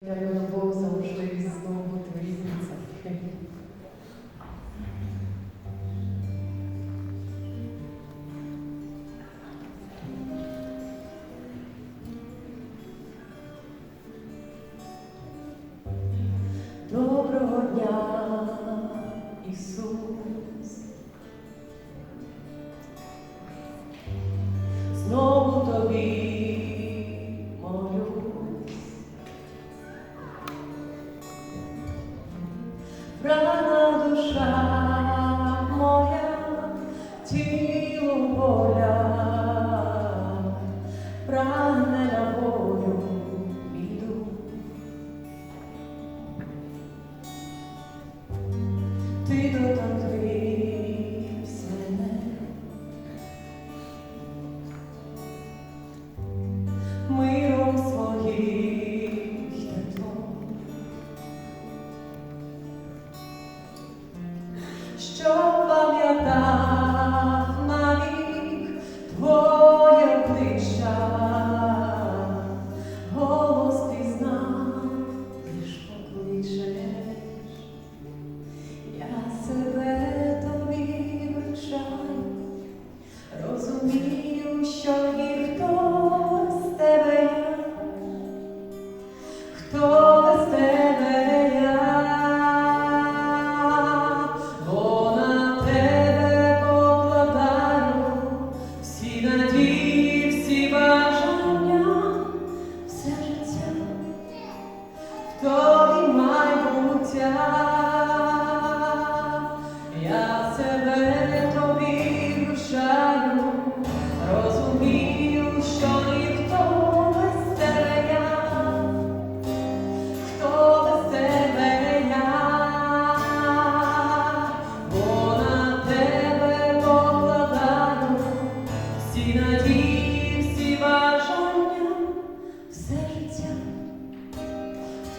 Я любов завжди і. Доброго дня, Ісус. Знову тобі. душа моя, тіло боля, прагне на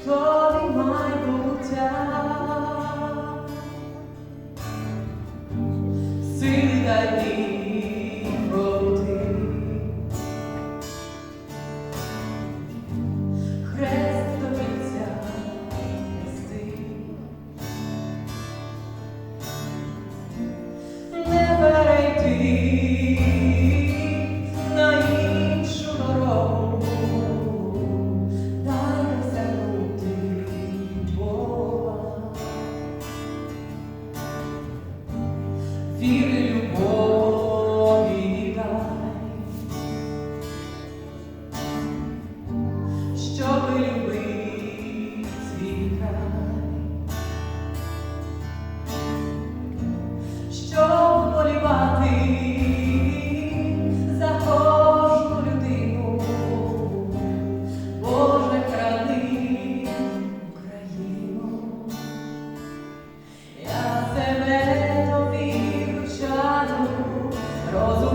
falling wine. віри любові дай, щоби любив.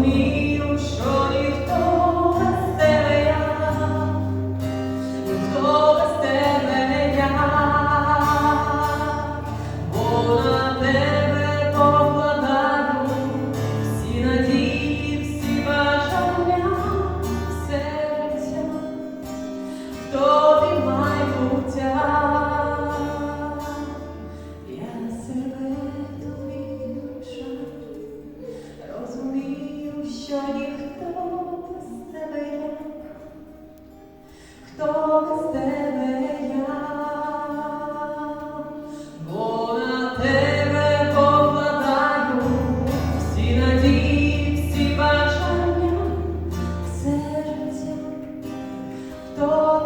me. хто